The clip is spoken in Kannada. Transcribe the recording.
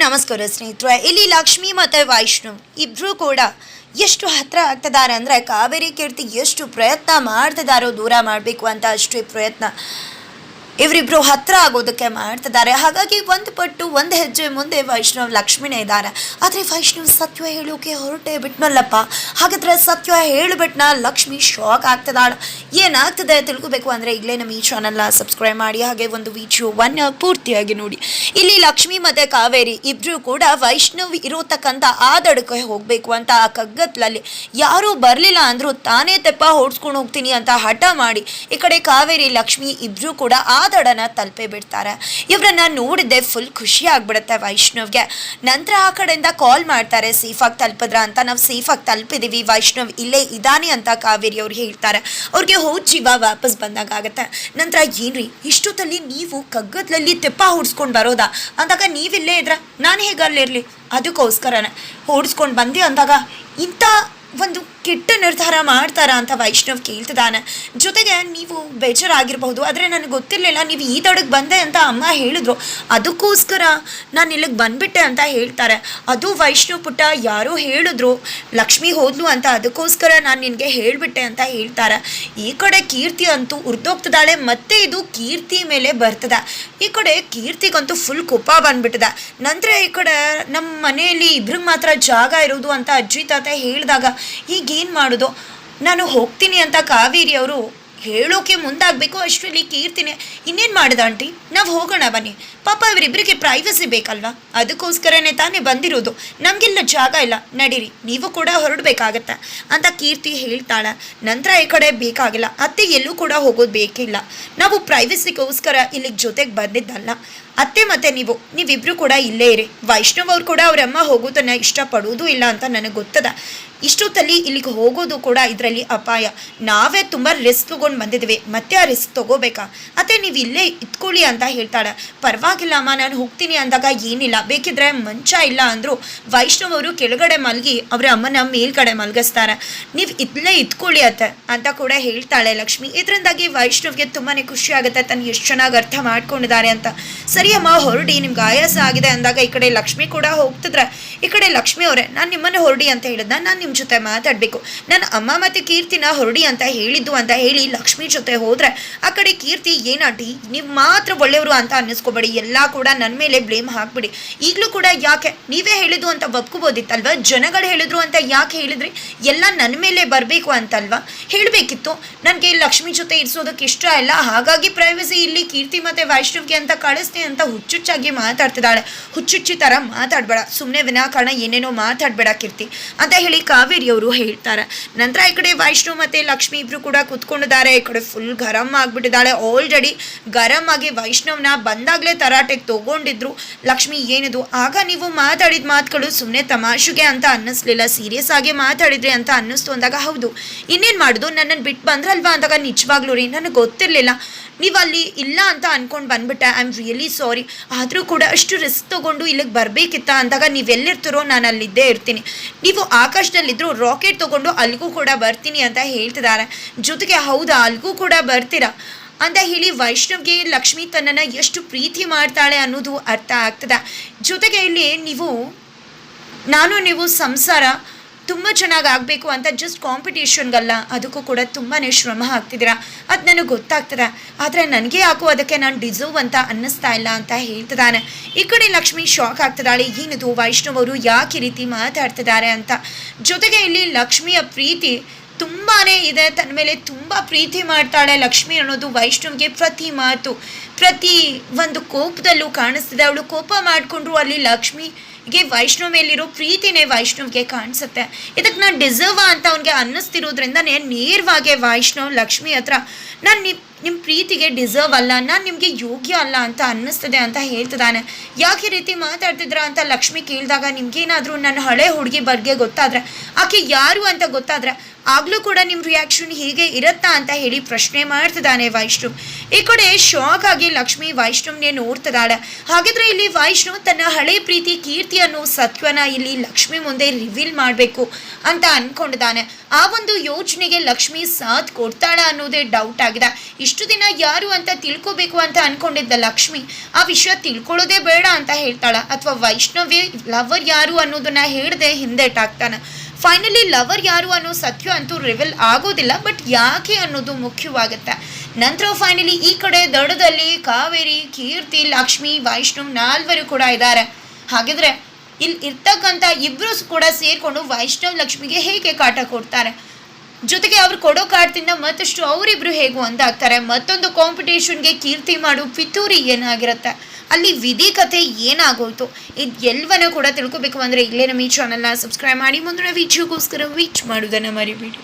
ನಮಸ್ಕಾರ ಸ್ನೇಹಿತರೆ, ಇಲ್ಲಿ ಲಕ್ಷ್ಮಿ ಮತ್ತು ವೈಷ್ಣು. ಇಬ್ಬರೂ ಕೂಡ ಎಷ್ಟು ಹತ್ರ ಆಗ್ತಿದ್ದಾರೆ ಅಂದರೆ ಕಾವೇರಿ ಕೀರ್ತಿ ಎಷ್ಟು ಪ್ರಯತ್ನ ಮಾಡ್ತಿದ್ದಾರೋ ದೂರ ಮಾಡಬೇಕು ಅಂತ ಅಷ್ಟು ಪ್ರಯತ್ನ. ಇವರಿಬ್ರು ಹತ್ರ ಆಗೋದಕ್ಕೆ ಮಾಡ್ತಿದ್ದಾರೆ. ಹಾಗಾಗಿ ಒಂದು ಪಟ್ಟು ಒಂದು ಹೆಜ್ಜೆ ಮುಂದೆ ವೈಷ್ಣವ್ ಲಕ್ಷ್ಮಿನೇ ಇದ್ದಾರೆ. ಆದರೆ ವೈಷ್ಣವ್ ಸತ್ಯ ಹೇಳೋಕೆ ಹೊರಟೆ ಬಿಟ್ನಲ್ಲಪ್ಪ. ಹಾಗಾದ್ರೆ ಸತ್ಯ ಹೇಳಿಬಿಟ್ನ ಲಕ್ಷ್ಮಿ ಶಾಕ್ ಆಗ್ತದಾಳ ಏನಾಗ್ತದೆ ತಿಳ್ಕೊಬೇಕು ಅಂದರೆ ಈಗಲೇ ನಮ್ಮ ಈ ಚಾನಲ್ನ ಸಬ್ಸ್ಕ್ರೈಬ್ ಮಾಡಿ, ಹಾಗೆ ಒಂದು ವಿಡಿಯೋವನ್ನು ಪೂರ್ತಿಯಾಗಿ ನೋಡಿ. ಇಲ್ಲಿ ಲಕ್ಷ್ಮಿ ಮತ್ತು ಕಾವೇರಿ ಇಬ್ಬರು ಕೂಡ ವೈಷ್ಣವ್ ಇರೋತಕ್ಕಂಥ ಆ ದಡಕ್ಕೆ ಹೋಗಬೇಕು ಅಂತ ಆ ಕಗ್ಗತ್ಲಲ್ಲಿ. ಯಾರೂ ಬರಲಿಲ್ಲ ಅಂದರೂ ತಾನೇ ತೆಪ್ಪ ಹೊಡ್ಸ್ಕೊಂಡು ಹೋಗ್ತೀನಿ ಅಂತ ಹಠ ಮಾಡಿ. ಈ ಕಡೆ ಕಾವೇರಿ, ಲಕ್ಷ್ಮಿ ಇಬ್ಬರು ಕೂಡ ಆ ದಡನ ತಲುಪೇ ಬಿಡ್ತಾರೆ. ಇವ್ರನ್ನ ನೋಡಿದ್ದೆ ಫುಲ್ ಖುಷಿ ಆಗ್ಬಿಡುತ್ತೆ ವೈಷ್ಣವ್ಗೆ. ನಂತರ ಆ ಕಡೆಯಿಂದ ಕಾಲ್ ಮಾಡ್ತಾರೆ, ಸೇಫಾಗಿ ತಲುಪಿದ್ರ ಅಂತ? ನಾವು ಸೇಫಾಗಿ ತಲುಪಿದೀವಿ, ವೈಷ್ಣವ್ ಇಲ್ಲೇ ಇದಾನೆ ಅಂತ ಕಾವೇರಿ ಅವ್ರು ಹೇಳ್ತಾರೆ. ಅವ್ರಿಗೆ ಹೋದ ಜೀವ ವಾಪಸ್ ಬಂದಾಗ ಆಗತ್ತೆ ನಂತರ, ಏನ್ರಿ, ಇಷ್ಟೊತ್ತಲ್ಲಿ ನೀವು ಕಗ್ಗದ್ಲಲ್ಲಿ ತೆಪ್ಪ ಹೊಡ್ಸ್ಕೊಂಡು ಬರೋದಾ? ಅಂದಾಗ, ನೀವಿಲ್ಲೇ ಇದ್ರ, ನಾನು ಹೇಗೆ ಅಲ್ಲಿರಲಿ? ಅದಕ್ಕೋಸ್ಕರನೇ, ಹೊಡ್ಸ್ಕೊಂಡು ಬಂದೆ ಅಂದಾಗ, ಇಂಥ ಒಂದು ಕೆಟ್ಟ ನಿರ್ಧಾರ ಮಾಡ್ತಾರಾ ಅಂತ ವೈಷ್ಣವ್ ಕೇಳ್ತಿದ್ದಾನೆ. ಜೊತೆಗೆ ನೀವು ಬೇಜಾರಾಗಿರಬಹುದು, ಆದರೆ ನನಗೆ ಗೊತ್ತಿರಲಿಲ್ಲ ನೀವು ಈ ತಡಕ್ಕೆ ಬಂದೆ ಅಂತ ಅಮ್ಮ ಹೇಳಿದ್ರು. ಅದಕ್ಕೋಸ್ಕರ ನಾನು ಇಲ್ಲಿಗೆ ಬಂದ್ಬಿಟ್ಟೆ ಅಂತ ಹೇಳ್ತಾರೆ. ಅದು ವೈಷ್ಣವ್ ಪುಟ್ಟ ಯಾರೋ ಹೇಳಿದ್ರು, ಲಕ್ಷ್ಮಿ ಹೋದ್ಲು ಅಂತ ಅದಕ್ಕೋಸ್ಕರ ನಾನು ನಿನಗೆ ಹೇಳಿಬಿಟ್ಟೆ ಅಂತ ಹೇಳ್ತಾರೆ. ಈ ಕಡೆ ಕೀರ್ತಿ ಅಂತೂ ಉರ್ದೋಗ್ತದಾಳೆ ಮತ್ತೆ ಇದು ಕೀರ್ತಿ ಮೇಲೆ ಬರ್ತದೆ. ಈ ಕಡೆ ಕೀರ್ತಿಗಂತೂ ಫುಲ್ ಕೋಪ ಬಂದ್ಬಿಟ್ಟದ. ನಂತರ ಈ ಕಡೆ ನಮ್ಮ ಮನೆಯಲ್ಲಿ ಇಬ್ರಿಗೆ ಮಾತ್ರ ಜಾಗ ಇರೋದು ಅಂತ ಅಜ್ಜಿ ತಾತ ಹೇಳಿದಾಗ ಈಗ ಏನು ಮಾಡೋದು? ನಾನು ಹೋಗ್ತೀನಿ ಅಂತ ಕಾವೇರಿ ಅವರು ಹೇಳೋಕೆ ಮುಂದಾಗಬೇಕು, ಅಷ್ಟರಲ್ಲಿ ಕೀರ್ತಿನೇ ಇನ್ನೇನು ಮಾಡಿದ ಆಂಟಿ? ನಾವು ಹೋಗೋಣ ಬನ್ನಿ. ಪಾಪ ಇವರಿಬ್ಬರಿಗೆ ಪ್ರೈವಸಿ ಬೇಕಲ್ವಾ? ಅದಕ್ಕೋಸ್ಕರನೇ ತಾನೇ ಬಂದಿರೋದು. ನಮಗೆಲ್ಲ ಜಾಗ ಇಲ್ಲ. ನಡೀರಿ, ನೀವು ಕೂಡ ಹೊರಡಬೇಕಾಗತ್ತೆ? ಅಂತ ಕೀರ್ತಿ ಹೇಳ್ತಾಳೆ. ನಂತರ ಈ ಕಡೆ ಬೇಕಾಗಿಲ್ಲ. ಅತ್ತೆ ಎಲ್ಲೂ ಕೂಡ ಹೋಗೋದು ಬೇಕಿಲ್ಲ. ನಾವು ಪ್ರೈವಸಿಗೋಸ್ಕರ ಇಲ್ಲಿಗೆ ಜೊತೆಗೆ ಬಂದಿದ್ದಲ್ಲ. ಅತ್ತೆ ಮತ್ತೆ ನೀವು, ನೀವಿಬ್ರು ಕೂಡ ಇಲ್ಲೇ ಇರಿ. ವೈಷ್ಣವ್ ಅವ್ರು ಕೂಡ ಅವರಮ್ಮ ಹೋಗೋದನ್ನ ಇಷ್ಟಪಡೋದು ಇಲ್ಲ ಅಂತ ನನಗೆ ಗೊತ್ತದ. ಇಷ್ಟೊತ್ತಲ್ಲಿ ಇಲ್ಲಿಗೆ ಹೋಗೋದು ಕೂಡ ಇದರಲ್ಲಿ ಅಪಾಯ. ನಾವೇ ತುಂಬ ರಿಸ್ಕ್ ತೊಗೊಂಡು ಬಂದಿದ್ದೀವಿ ಮತ್ತೆ ಆ ರಿಸ್ಕ್ ತಗೋಬೇಕಾ? ಅತ್ತೆ, ನೀವು ಇಲ್ಲೇ ಇತ್ಕೊಳ್ಳಿ ಅಂತ ಹೇಳ್ತಾಳೆ. ಪರವಾಗಿಲ್ಲ ಅಮ್ಮ, ನಾನು ಹೋಗ್ತೀನಿ ಅಂದಾಗ ಏನಿಲ್ಲ. ಬೇಕಿದ್ರೆ ಮಂಚ ಇಲ್ಲ ಅಂದರು ವೈಷ್ಣವ್ ಅವರು ಕೆಳಗಡೆ ಮಲಗಿ ಅವರ ಅಮ್ಮನ ಮೇಲ್ಗಡೆ ಮಲಗಿಸ್ತಾರೆ. ನೀವು ಇಲ್ಲೇ ಇತ್ಕೊಳ್ಳಿ ಅತ್ತೆ ಅಂತ ಕೂಡ ಹೇಳ್ತಾಳೆ ಲಕ್ಷ್ಮಿ. ಇದರಿಂದಾಗಿ ವೈಷ್ಣವ್ಗೆ ತುಂಬಾ ಖುಷಿ ಆಗುತ್ತೆ. ತನ್ನ ಎಷ್ಟು ಚೆನ್ನಾಗಿ ಅರ್ಥ ಮಾಡ್ಕೊಂಡಿದ್ದಾರೆ ಅಂತ. ಸರಿ ಅಮ್ಮ ಹೊರಡಿ, ನಿಮ್ಗೆ ಆಯಾಸ ಆಗಿದೆ ಅಂದಾಗ ಈ ಕಡೆ ಲಕ್ಷ್ಮಿ ಕೂಡ ಹೋಗ್ತಿದ್ರೆ, ಈ ಕಡೆ ಲಕ್ಷ್ಮಿ ಅವರೇ, ನಾನು ನಿಮ್ಮನ್ನು ಹೊರಡಿ ಅಂತ ಹೇಳಿದ್ನ, ನಾನು ನಿಮ್ಮ ಜೊತೆ ಮಾತಾಡಬೇಕು. ನನ್ನ ಅಮ್ಮ ಮತ್ತು ಕೀರ್ತಿನ ಹೊರಡಿ ಅಂತ ಹೇಳಿದ್ದು ಅಂತ ಹೇಳಿ ಲಕ್ಷ್ಮಿ ಜೊತೆ ಹೋದ್ರೆ, ಆ ಕಡೆ ಕೀರ್ತಿ ಏನಾಟಿ ನೀವು ಮಾತ್ರ ಒಳ್ಳೆಯವರು ಅಂತ ಅನ್ನಿಸ್ಕೋಬೇಡಿ, ಎಲ್ಲ ಕೂಡ ನನ್ನ ಮೇಲೆ ಬ್ಲೇಮ್ ಹಾಕ್ಬಿಡಿ. ಈಗಲೂ ಕೂಡ ಯಾಕೆ, ನೀವೇ ಹೇಳಿದ್ದು ಅಂತ ಒಪ್ಕೋಬೋದಿತ್ತಲ್ವ? ಜನಗಳು ಹೇಳಿದ್ರು ಅಂತ ಯಾಕೆ ಹೇಳಿದ್ರಿ? ಎಲ್ಲ ನನ್ನ ಮೇಲೆ ಬರಬೇಕು ಅಂತಲ್ವಾ? ಹೇಳಬೇಕಿತ್ತು. ನನಗೆ ಲಕ್ಷ್ಮಿ ಜೊತೆ ಇರಿಸೋದಕ್ಕೆ ಇಷ್ಟ ಇಲ್ಲ. ಹಾಗಾಗಿ ಪ್ರೈವಸಿ ಇಲ್ಲಿ ಕೀರ್ತಿ ಮತ್ತು ವೈಷ್ಣವ್ಗೆ ಅಂತ ಕಳಿಸ್ತೀನಿ ಅಂತ ಹುಚ್ಚುಚ್ಚಾಗಿ ಮಾತಾಡ್ತಿದ್ದಾಳೆ. ಹುಚ್ಚುಚ್ಚಿ ಥರ ಮಾತಾಡಬೇಡ. ಸುಮ್ಮನೆ ವಿನಾಕಾರಣ ಏನೇನೋ ಮಾತಾಡಬೇಡ ಕೀರ್ತಿ. ಅಂತ ಹೇಳಿ ಕಾವೇರಿ ಅವರು ಹೇಳ್ತಾರೆ. ನಂತರ ಈ ಕಡೆ ವೈಷ್ಣು ಮತ್ತು ಲಕ್ಷ್ಮಿ ಇಬ್ಬರು ಕೂಡ ಕೂತ್ಕೊಂಡಿದ್ದಾರೆ. ಈ ಕಡೆ ಫುಲ್ ಗರಂ ಆಗಿಬಿಟ್ಟಿದ್ದಾಳೆ. ಆಲ್ರೆಡಿ ಗರಂ ಆಗಿ ವೈಷ್ಣವ್ನ ಬಂದಾಗಲೇ ತರಾಟೆಗೆ ತಗೊಂಡಿದ್ರು. ಲಕ್ಷ್ಮಿ ಏನಿದು? ಆಗ ನೀವು ಮಾತಾಡಿದ ಮಾತುಗಳು ಸುಮ್ಮನೆ ತಮಾಷೆಗೆ ಅಂತ ಅನ್ನಿಸ್ಲಿಲ್ಲ. ಸೀರಿಯಸ್ ಆಗಿ ಮಾತಾಡಿದ್ರಿ ಅಂತ ಅನ್ನಿಸ್ತು ಅಂದಾಗ ಹೌದು. ಇನ್ನೇನು ಮಾಡೋದು? ನನ್ನನ್ನು ಬಿಟ್ಟು ಬಂದ್ರಲ್ವಾ ಅಂದಾಗ ನಿಜವಾಗ್ಲೂ ರೀ. ನನಗೆ ಗೊತ್ತಿರಲಿಲ್ಲ. ನೀವು ಅಲ್ಲಿ ಇಲ್ಲ ಅಂತ ಅಂದ್ಕೊಂಡು ಬಂದ್ಬಿಟ್ಟೆ. I am really sorry. ಆದರೂ ಕೂಡ ಅಷ್ಟು ರಿಸ್ಕ್ ತೊಗೊಂಡು ಇಲ್ಲಿಗೆ ಬರಬೇಕಿತ್ತ ಅಂದಾಗ ನೀವೆಲ್ಲಿರ್ತೀರೋ ನಾನು ಅಲ್ಲಿದ್ದೇ ಇರ್ತೀನಿ. ನೀವು ಆಕಾಶದಲ್ಲಿದ್ದರೂ ರಾಕೆಟ್ ತೊಗೊಂಡು ಅಲ್ಲಿಗೂ ಕೂಡ ಬರ್ತೀನಿ ಅಂತ ಹೇಳ್ತಿದ್ದಾರೆ. ಜೊತೆಗೆ ಹೌದಾ ಅಲ್ಲಿಗೂ ಕೂಡ ಬರ್ತೀರಾ? ಅಂತ ಹೇಳಿ ವೈಷ್ಣವ್ಗೆ ಲಕ್ಷ್ಮಿ ತನ್ನನ್ನು ಎಷ್ಟು ಪ್ರೀತಿ ಮಾಡ್ತಾಳೆ ಅನ್ನೋದು ಅರ್ಥ ಆಗ್ತದೆ. ಜೊತೆಗೆ ಇಲ್ಲಿ ನೀವು, ನಾನು ನೀವು ಸಂಸಾರ ತುಂಬ ಚೆನ್ನಾಗಿ ಆಗಬೇಕು ಅಂತ ಜಸ್ಟ್ ಕಾಂಪಿಟೇಷನ್ಗಲ್ಲ ಅದಕ್ಕೂ ಕೂಡ ತುಂಬಾ ಶ್ರಮ ಹಾಕ್ತಿದ್ದೀರಾ? ಅದು ನನಗೆ ಗೊತ್ತಾಗ್ತದೆ. ಆದರೆ ನನಗೆ ಯಾಕೋ ಅದಕ್ಕೆ ನಾನು ಡಿಸರ್ವ್ ಅಂತ ಅನ್ನಿಸ್ತಾ ಇಲ್ಲ ಅಂತ ಹೇಳ್ತಿದ್ದಾನೆ. ಈ ಕಡೆ ಲಕ್ಷ್ಮಿ ಶಾಕ್ ಆಗ್ತಿದ್ದಾಳೆ. ಏನಿದು? ವೈಷ್ಣವ್ ಯಾಕೆ ರೀತಿ ಮಾತಾಡ್ತಿದ್ದಾರೆ ಅಂತ. ಜೊತೆಗೆ ಇಲ್ಲಿ ಲಕ್ಷ್ಮಿಯ ಪ್ರೀತಿ ತುಂಬಾ ಇದೆ. ತನ್ನ ಮೇಲೆ ತುಂಬ ಪ್ರೀತಿ ಮಾಡ್ತಾಳೆ ಲಕ್ಷ್ಮಿ ಅನ್ನೋದು ವೈಷ್ಣವ್ಗೆ ಪ್ರತಿ ಮಾತು. ಪ್ರತಿ ಒಂದು ಕೋಪದಲ್ಲೂ ಕಾಣಿಸ್ತಿದೆ. ಅವಳು ಕೋಪ ಮಾಡಿಕೊಂಡ್ರು ಅಲ್ಲಿ ಲಕ್ಷ್ಮಿಗೆ ವೈಷ್ಣವ್ ಮೇಲಿರೋ ಪ್ರೀತಿನೇ ವೈಷ್ಣವ್ಗೆ ಕಾಣಿಸುತ್ತೆ. ಇದಕ್ಕೆ ನಾನು ಡಿಸರ್ವ್ ಅಂತ ಅವನಿಗೆ ಅನ್ನಿಸ್ತಿರೋದ್ರಿಂದನೇ ನೇರವಾಗಿ ವೈಷ್ಣವ್, ಲಕ್ಷ್ಮಿ ಹತ್ರ ನಾನು ನಿಮ್ಮ ನಿಮ್ಮ ಪ್ರೀತಿಗೆ ಡಿಸರ್ವ್ ಅಲ್ಲ, ನಾನು ನಿಮಗೆ ಯೋಗ್ಯ ಅಲ್ಲ ಅಂತ ಅನ್ನಿಸ್ತದೆ ಅಂತ ಹೇಳ್ತಿದ್ದಾನೆ. ಯಾಕೆ ರೀತಿ ಮಾತಾಡ್ತಿದ್ರ ಅಂತ ಲಕ್ಷ್ಮಿ ಕೇಳಿದಾಗ ನಿಮ್ಗೇನಾದರೂ ನನ್ನ ಹಳೆ ಹುಡುಗಿ ಬಗ್ಗೆ ಗೊತ್ತಾದರೆ, ಆಕೆ ಯಾರು ಅಂತ ಗೊತ್ತಾದರೆ ಆಗಲೂ ಕೂಡ ನಿಮ್ಮ ರಿಯಾಕ್ಷನ್ ಹೀಗೆ ಇರುತ್ತಾ ಅಂತ ಹೇಳಿ ಪ್ರಶ್ನೆ ಮಾಡ್ತಿದ್ದಾನೆ ವೈಷ್ಣವ್. ಈ ಕಡೆ ಶಾಕ್ ಆಗಿ ಲಕ್ಷ್ಮಿ ವೈಷ್ಣವ್ನೇ ನೋಡ್ತಿದ್ದಾಳೆ. ಹಾಗಿದ್ರೆ ಇಲ್ಲಿ ವೈಷ್ಣವ್ ತನ್ನ ಹಳೆ ಪ್ರೀತಿ ಕೀರ್ತಿ ಅನ್ನೋ ಸತ್ವನ ಇಲ್ಲಿ ಲಕ್ಷ್ಮಿ ಮುಂದೆ ರಿವೀಲ್ ಮಾಡಬೇಕು ಅಂತ ಅನ್ಕೊಂಡಿದ್ದಾನೆ. ಆ ಒಂದು ಯೋಚನೆಗೆ ಲಕ್ಷ್ಮಿ ಸಾಥ್ ಕೊಡ್ತಾಳ ಅನ್ನೋದೇ ಡೌಟ್ ಆಗಿದೆ. ಇಷ್ಟು ದಿನ ಯಾರು ಅಂತ ತಿಳ್ಕೊಬೇಕು ಅಂತ ಅನ್ಕೊಂಡಿದ್ದ ಲಕ್ಷ್ಮಿ ಆ ವಿಷಯ ತಿಳ್ಕೊಳ್ಳೋದೇ ಬೇಡ ಅಂತ ಹೇಳ್ತಾಳ. ಅಥವಾ ವೈಷ್ಣವ್ಯ, ಲವರ್ ಯಾರು ಅನ್ನೋದನ್ನ ಹೇಳ್ದೆ ಹಿಂದೆಟಾಗ್ತಾನೆ. ಫೈನಲಿ ಲವರ್ ಯಾರು ಅನ್ನೋ ಸತ್ಯ ಅಂತೂ ರಿವೆಲ್ ಆಗೋದಿಲ್ಲ ಬಟ್ ಯಾಕೆ ಅನ್ನೋದು ಮುಖ್ಯವಾಗುತ್ತೆ. ನಂತರ ಫೈನಲಿ ಈ ಕಡೆ ದಡದಲ್ಲಿ ಕಾವೇರಿ, ಕೀರ್ತಿ, ಲಕ್ಷ್ಮಿ, ವೈಷ್ಣವ್ ನಾಲ್ವರು ಕೂಡ ಇದ್ದಾರೆ. ಹಾಗಿದ್ರೆ ಇಲ್ಲಿ ಇರ್ತಕ್ಕಂಥ ಇಬ್ಬರು ಕೂಡ ಸೇರ್ಕೊಂಡು ವೈಷ್ಣವ್ ಲಕ್ಷ್ಮಿಗೆ ಹೇಗೆ ಕಾಟ ಕೊಡ್ತಾರೆ? ಜೊತೆಗೆ ಅವ್ರು ಕೊಡೋ ಕಾಟದಿಂದ ಮತ್ತಷ್ಟು ಅವರಿಬ್ರು ಹೇಗೂ ಒಂದಾಗ್ತಾರೆ ಮತ್ತೊಂದು ಕಾಂಪಿಟೇಷನ್ಗೆ ಕೀರ್ತಿ ಮಾಡು ಪಿತೂರಿ ಏನಾಗಿರುತ್ತೆ? ಅಲ್ಲಿ ವಿಧಿ ಕಥೆ ಏನಾಗೋಯ್ತು? ಇದು ಎಲ್ಲವನ್ನ ಕೂಡ ತಿಳ್ಕೊಬೇಕು ಅಂದರೆ ಇಲ್ಲೇ ನಮ್ಮ ಈ ಚಾನಲ್ನ ಸಬ್ಸ್ಕ್ರೈಬ್ ಮಾಡಿ. ಮುಂದಿನ ವಿಡಿಯೋಗೋಸ್ಕರ ವೀಚ್ ಮಾಡೋದನ್ನು ಮರಿಬೇಡಿ.